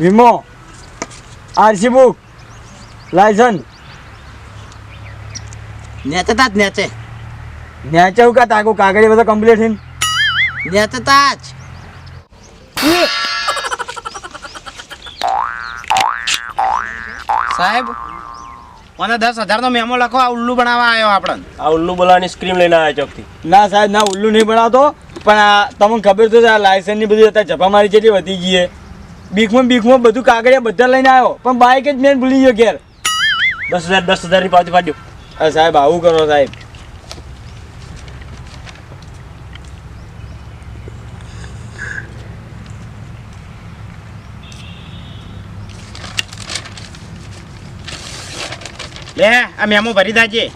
વીમો RC book licence. નેચતા જ નેચે. ન્યાચવું કા તાકું? કાગળી બધો કમ્પ્લીટ થઈને. નેચતા જ. સાહેબ મને દસ હજારનો મેમો લખો આ ઉલ્લુ બનાવવા આવ્યો આપણને. આ ઉલ્લુ બોલાવાની સ્ક્રીમ લઈને આવ્યા ચોકથી. ના સાહેબ ના ઉલ્લુ નહીં બનાવતો પણ આ તમને ખબર તો છે આ લાયસન્સની બધી અત્યારે જપામારી જેટલી વધી ગઈ છે. બીકમાં બીકમાં બધું કાગળિયા બધા લઈને આવ્યો. પણ બાઇક જ મેન ભૂલી ગયો ઘેર. દસ હજાર દસ હજારની પાવતી પાડ્યો. અરે સાહેબ આવું કરો સાહેબ. લે આ મેમો ભરી દાજે.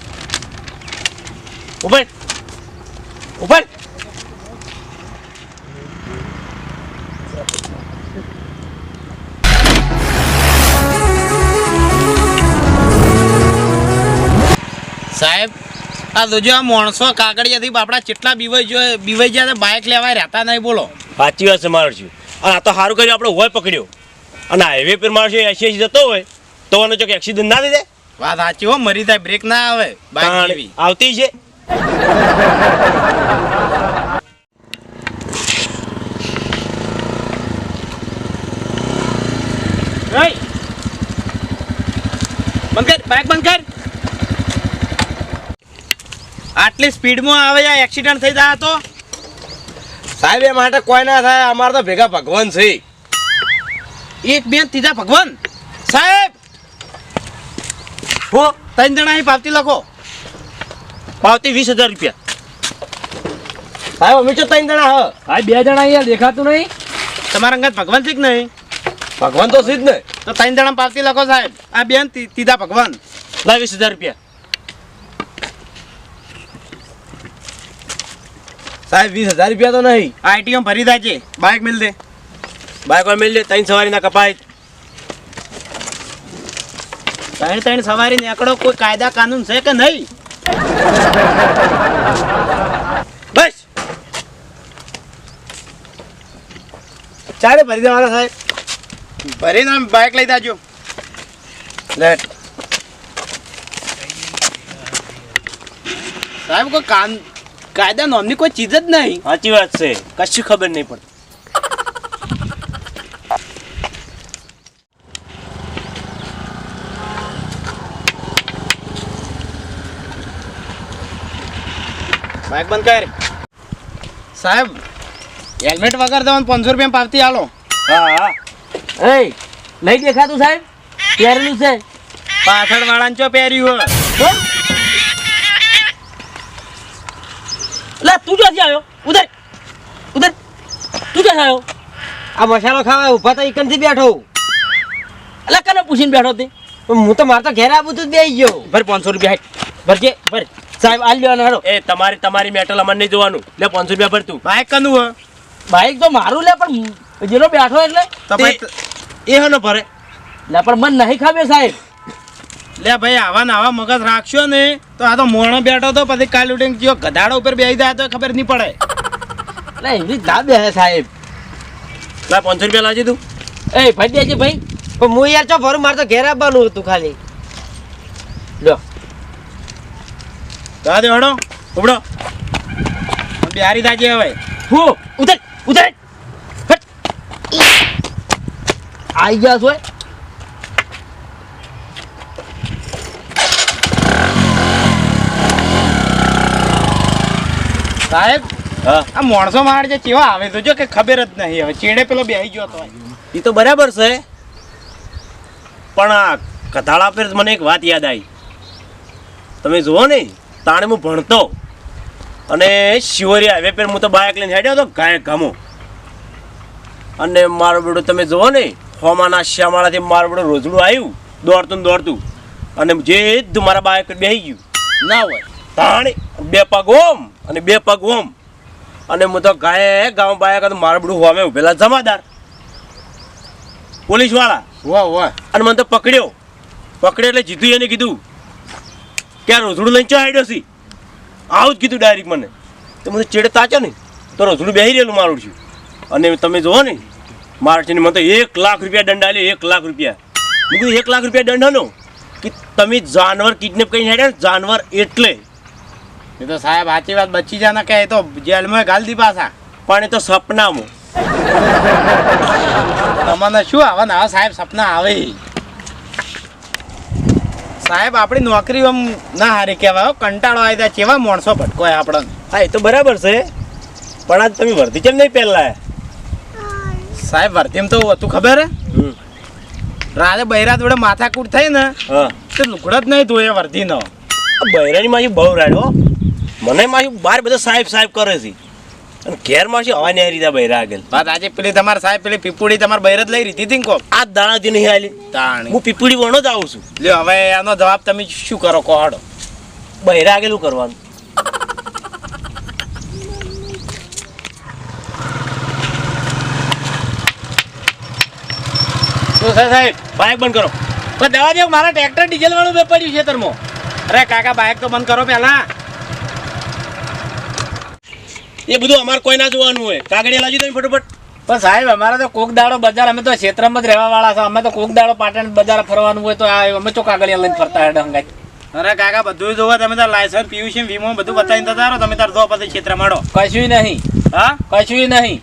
ઉપર ઉપર સાહેબ આ જોજો આ માણસો કાગળિયાથી બાપડા કેટલા બીવાઈ જો બીવાઈ ગયા બાઇક લેવાય રહેતા નહીં બોલો. સાચી વાત છે મારું છું. અને આ તો સારું કર્યું આપણે હોય પકડ્યો. અને હાઈવે પર માણસો એસી એસી જતો હોય તો આનો ચોક એક્સિડન્ટ ના થઈ જાય. વાત સાચી હો મરી જાય બ્રેક ના આવે બાઇક આવતી છે! બંધ કર બાઇક બંધ કર. આટલી સ્પીડમાં આવે આ એક્સિડન્ટ થઈ જાય તો? સાહેબ એ માટે કોઈ ના થાય અમારે તો ભેગા ભગવાન છે. એક બેન ત્રીજા ભગવાન? સાહેબ! હો ત્રણ જણા અહીં પાવતી લખો. પાવતી વીસ હજાર રૂપિયા. સાહેબ અમે તો ત્રણ જણા હ. સાહેબ બે જણા અહીંયા દેખાતું નહીં? તમારા અંગત ભગવાન છે કે નહીં? ભગવાન તો છે જ ને. તો ત્રણ જણા પાવતી લખો સાહેબ. આ બેન ત્રીજા ભગવાન. લાવીસ હજાર રૂપિયા. સાહેબ વીસ હજાર રૂપિયા તો નહીં. આ આઈટીએમ ભરી દાજે બાઇક મિલ દે. બાઈક મિલ દે ત્રણ સવારીના કપાય. ત્રણ ત્રણ સવારી નીકળો કોઈ કાયદા કાનૂન છે કે નહીં? બસ. ચારે ભરી દેવાના સાહેબ. ભરીને બાઇક લઈ જાજો. લેટ. સાહેબ કોઈ કાન કાયદા નોમની કોઈ ચીજ જ નહીં. સાચી વાત છે. કશું ખબર નહીં પડતી. બાઇક બંધ કર. સાહેબ હેલ્મેટ વગર દેવાનું પાંચસો રૂપિયા પાવતી આલો. હા હા. એ નહીં દેખાતું સાહેબ? પહેરેલું છે. પાછળ વાળાને ચો પહેર્યું હોય? લે તું ક્યાંથી આવ્યો. ઉધર. ઉધર. તું ક્યાંથી આવ્યો? આ મસાલો ખાવા ઊભા તો એકનથી બેઠો એટલે કને પૂછીને બેઠો તે? હું તો મારે તો ઘેર આવું તું જ બેસી ગયો. ભર પાંચસો રૂપિયા ભરજે ભર સાહેબ આલ લેવાનો હેડો એ તમારી તમારી મેટલ અમને નહીં જોવાનું. લે પાંચસો રૂપિયા ભર તું. બાઇક કનું હા? બાઈક તો મારું લે પણ જેનો બેઠો એટલે એ હનો ભરે. લે પણ મન નહીં ખાવે સાહેબ. લે ભાઈ આવા ને આવા મગજ રાખશો ને તો આ તો મોણો બેઠો તો પછી કાલ ઉઠીને કયો ગધાડા ઉપર બેસી જાય તો ખબર નહીં પડે. એટલે એવી ના બે સાહેબ. લે પાંચસો રૂપિયા લાવજે તું. એ ભાઈ દેજે ભાઈ. પણ હું યાર ચો ભરું મારે તો ઘેર આવવાનું હતું ખાલી. લો. તો આ દે હડો ઉપડો. બિહારી દાજે હવે. હું? ઉતર ઉતર. હટ. આઈ ગયા છો સાહેબ હા. આ માણસો માર જે કેવા આવે તો જો કે ખબર જ નહીં હવે. ચેડે પેલો બેહી ગયો તો. એ તો બરાબર છે. પણ આ કથાળા પર મને એક વાત યાદ આવી. તમે જુઓ ને તાણે હું ભણતો. અને શિવરી હાઈવે પર હું તો બાઇક લઈને હેડ્યો હતો ગાયક ગામો. અને મારું બેડું તમે જુઓ ને હોમાના શ્યામાળાથી મારું બેડું રોજડું આવ્યું દોડતું દોડતું. અને જે જ મારા બાઇક બેહી ગયું. ના હોય. તાણે બે પગ ઓમ. અને બે પગ ઓમ. અને હું તો ગાય ગામ બાયા હતો મારું બધું હોમે ઉભેલા જમાદાર. પોલીસવાળા. વાહ વાહ અને મને તો પકડ્યો. પકડ્યો એટલે જીતું એને કીધું. કે આ રોજડું લઈને ચો આડ્યો છી આવું જ કીધું ડાયરેક્ટ મને. તો મને ચેડે તાચો ને તો રોઝડું બેસી રહેલું મારું છું. અને તમે જુઓ ને મારા છે મને તો એક લાખ રૂપિયા દંડ આલ્યો એક લાખ રૂપિયા. મેં કીધું એક લાખ રૂપિયા દંડ હનો કે તમે જાનવર કિડનેપ કરીને હેડ્યા ને, જાનવર એટલે એ તો સાહેબ સાચી વાત બચી જા ને કે એ તો જેલમાં ગાલ દી પાછા. પણ એ તો સપનામાં. તમને શું આવે ને સાહેબ સપના આવે. સાહેબ આપણી નોકરી આમ ના હારી કહેવાય કંટાળો આવી જાય કેવા માણસો ભટકોય આપણને. હા એ તો બરાબર છે. પણ આજ તમે વર્ધી કેમ નહીં પહેલા સાહેબ વર્ધીમ તો હતું ખબર હે? રાતે બૈરા જોડે માથાકૂટ થઈ ને હા. તો લુકડત જ નહીં ધોયે વર્ધીનો. બૈરાની માજી બહુ રાડ્યો મને મારી બાર બધા સાહેબ સાહેબ કરે છે. અને ઘેર માસી હવા નહીં રીતે બૈરા આગળ. વાત આજે પેલી તમારા સાહેબ પેલી પીપુડી તમારે બૈર જ લઈ રીતી હતી કો આ દાણાથી નહીં આલી તાણ. હું પીપુડી વણો જ આવું છું. લ્યો હવે આનો જવાબ તમે શું કરો કોહડો બૈરા આગળ કરવાનું? તો છે સાહેબ? બાઇક બંધ કરો. પણ દવા દેવ મારા ટ્રેક્ટર ડીઝલ વાળું બે પડ્યું છે તરમો. અરે કાકા બાઇક તો બંધ કરો પહેલા. એ બધું અમારે કોઈ ના જોવાનું હોય. કાગડિયા લાવજો તમે ફટોફટ. પણ સાહેબ અમારે તો કોક દાડો બજાર અમે તો ક્ષેત્રમાં જ રહેવા વાળા છે. અમે તો કોક દાડો પાટણ બજાર ફરવાનું હોય તો આ અમે તો કાગળિયા લઈને ફરતા હેડ હંગાઈ અરે કાકા બધું જોવો તમે તાર લાયસન્સ પીયુસી વીમો બધું બતાવીને તો તારો તમે તાર જો પછી ક્ષેત્ર માડો કશું નહીં. હા? કશું નહીં.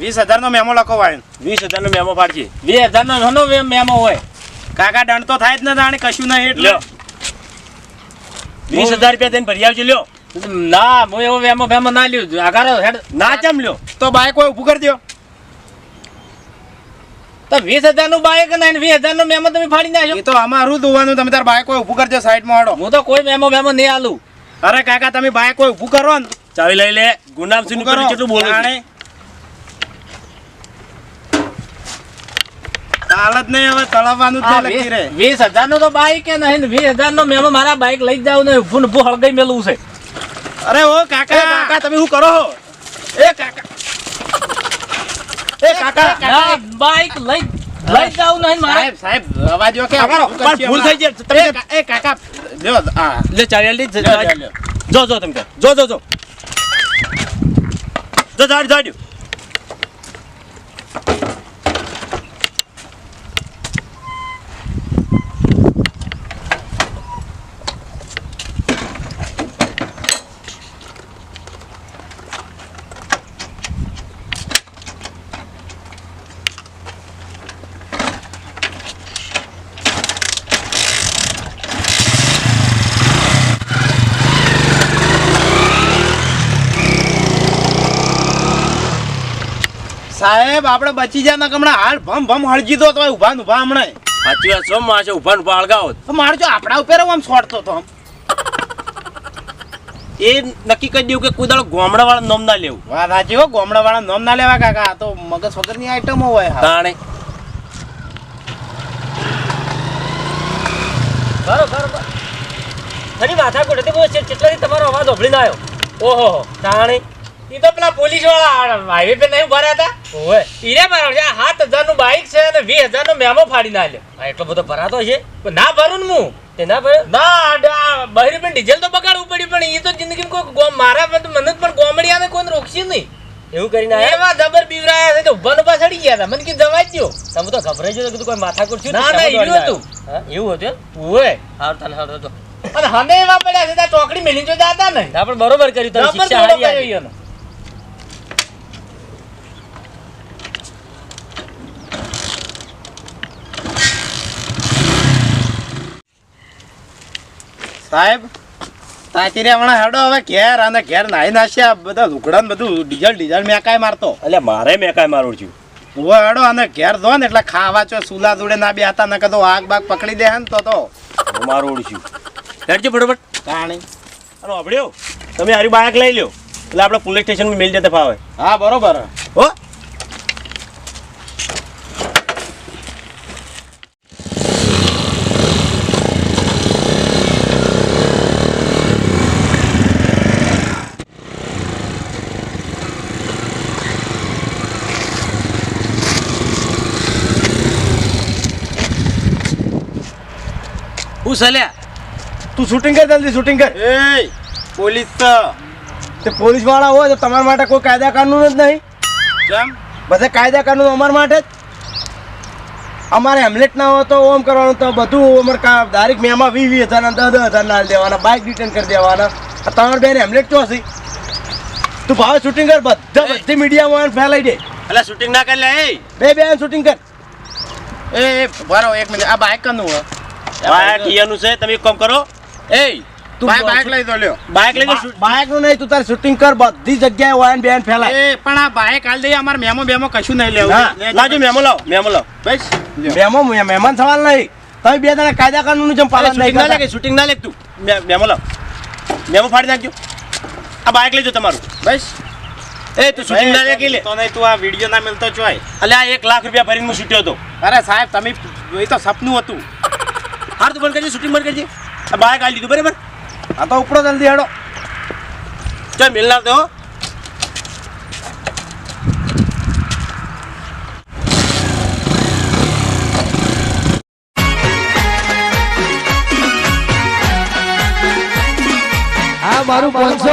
વીસ હજાર નો મેમો લખો વાળીને. વીસ હજાર નો મેમો પાડજે વીસ હજાર નો ઘણો મેમો હોય? કાકા દંડ તો થાય જ ને તાણે કશું નહીં એટલે. લ્યો. વીસ હજાર રૂપિયા થઈને ભરી આવજો લ્યો. ના હું એવો વેમો વેમો ના લ્યો. આગારો હેડ ના ચમ લ્યો. તો બાઈક કોઈ ઊભું કરી દો તો વીસ હજારનું બાઈક ને વીસ હજારનું મેમો તમે ફાડી નાખ્યો. એ તો અમારું ધોવાનું તમે તાર બાઈક કોઈ ઊભું કરજો સાઈડમાં હાડો હું તો કોઈ મેમો વેમો નહીં આલું. અરે કાકા તમે બાઈક કોઈ ઊભું કરો ને. ચાવી લઈ લે. ગુનામસિંહનું કરી. કેટલું બોલે છે? તાણે. નહીં હવે તળાવવાનું જ લખી રે. વીસ હજારનું તો બાઈક કે નહીં? વીસ હજાર નો મેમો મારા બાઈક લઈ જાવ ને ફૂન ઊભું હળગાઈ મેલું છે. અરે ઓ કાકા. કાકા તમે શું કરો એ કાકા. એ કાકા. બાઈક લઈ લઈ જાવ નહીં સાહેબ સાહેબ અવાજો કે પણ ભૂલ થઈ ગઈ. તમે- એ કાકા લ્યો આ. લે ચાવી લે લ્યો, લ્યો, લ્યો. જો જો તમે. જો જો જો. જો જાડ જાડ સાહેબ આપણે બચી જાય ને હમણાં હાલ ભમ ભમ હળજી દો તો ઊભા ને ઊભા હમણાં. સાચી વાત છો માસે ઊભા ઊભા હળગાવો તો મારે જો આપણા ઉપર આમ છોડતો તો આમ. એ નક્કી કરી દઉં કે કુદળ ગોમડા વાળા નોમ ના લેવું. વાત સાચી હો ગોમડા વાળા નોમ ના લેવા કાકા આ તો મગજ વગરની આઈટમો હોય તાણે. બરો બરોબર ફરી માથા કોટ બહુ છે કેટલા તમારો અવાજ ઓભળીને આવ્યો. ઓહો તાણે. ઈ તો પેલા પોલીસવાળા હાઈવે પે નહીં ઊભા રહ્યા હતા? ઈને મારો છે સાત હજારનું બાઇક છે અને વીસ હજાર નો મેમો ફાડી ના એટલો બધો ભરાતો છે? ના ભરું ને હું. તે ના ભર્યો ના બહાર પણ ડીઝલ તો બગાડવું પડ્યું પણ એ તો જિંદગી કોઈ મારા મને તો મને જ પણ ગોમડિયાને કોઈ રોકશે નહીં. એવું કરીને એવા જબર બીવરાયા છે તો ઊભા ઊભા સડી ગયા હતા. મને કે જવા જ તમે તો ગભરાઈ ગયો કીધું કોઈ માથા કોટ ના, ના, એવું હતું. એવું હતું ઓય હારું તાને હારું તો. અને હમે એવા પડ્યા છે ત્યાં ચોકડી મેલી જતા હતા ને આપણે બરોબર કર્યું તમે શિક્ષા હારી કર્યો સાહેબ તાચીરે હમણાં હેડો હવે ઘેર અને ઘેર નાઈ આ બધા લુગડા બધું ડીઝલ ડીઝલ મેં કાંઈ મારતો. એટલે મારે મેં કાંઈ મારું છું ઓ હેડો અને ઘેર ધો ને એટલે ખાવા ચો સુલા જોડે ના બે હતા ને કદો આગ બાગ પકડી દે ને તો તો. મારું ઓળખ્યું લેટજો ફટોફટ. અભડ્યો તમે હારી બાઇક લઈ લ્યો. એટલે આપણે પોલીસ સ્ટેશનમાં મેલ જતા ફાવે. હા બરોબર. હો? હું સલ્યા તું શૂટિંગ કર જલ્દી શૂટિંગ કર. એ પોલીસ તો પોલીસવાળા હોય તો તમારા માટે કોઈ કાયદા કાનૂન જ નહીં. કેમ? બધા કાયદા કાનૂન અમારા માટે જ. અમારે હેમલેટ ના હોય તો ઓમ કરવાનું તો બધું અમારે કા ડાયરેક્ટ મેમાં વીસ વીસ હજાર દસ દસ હજાર ના દેવાના બાઇક રિટર્ન કરી દેવાના. તમારે બેન હેમલેટ ચોસી તું ભાવે શૂટિંગ કર બધા બધી મીડિયામાં ફેલાઈ દે. એટલે શૂટિંગ ના કરી લે બે બેન શૂટિંગ કર. એ બરો એક મિનિટ આ બાઇક કનું હો બાઇક ઈયાનું છે તમે એક કામ કરો. એ તું બાઇક લઈ દો લ્યો. બાઇક લઈ શૂટ બાઇકનું નહીં તું તારે શૂટિંગ કર બધી જગ્યાએ વાયન બેન ફેલાય. એ પણ આ બાઇક હાલ દઈએ અમાર મેમો બેમો કશું નહીં લેવું. ના, લેજો મેમો લાવ મેમો લાવ. બસ મેમો મહેમાન મહેમાન સવાલ નહીં. તમે બે દાડા કાયદા કાનૂન જેમ પાલન નહીં શૂટિંગ ના લાગે શૂટિંગ ના લે તું. મેમો લાવ. મેમો ફાડી નાખજો. આ બાઇક લેજો તમારું. બસ. એ તું શૂટિંગ ના લે લે. તો નહીં તું આ વીડિયો ના મિલતો ચોય અલ્યા આ એક લાખ રૂપિયા ભરીને હું શૂટ્યો હતો. અરે સાહેબ તમે એ તો સપનું હતું. હાર તું બંધ કરજે શૂટિંગ બંધ કરજે. આ બાઇક આલી દીધું બરાબર? આ તો ઉપડો જલ્દી હેડો. ચાલ મિલનાર તો મારું પાંચસો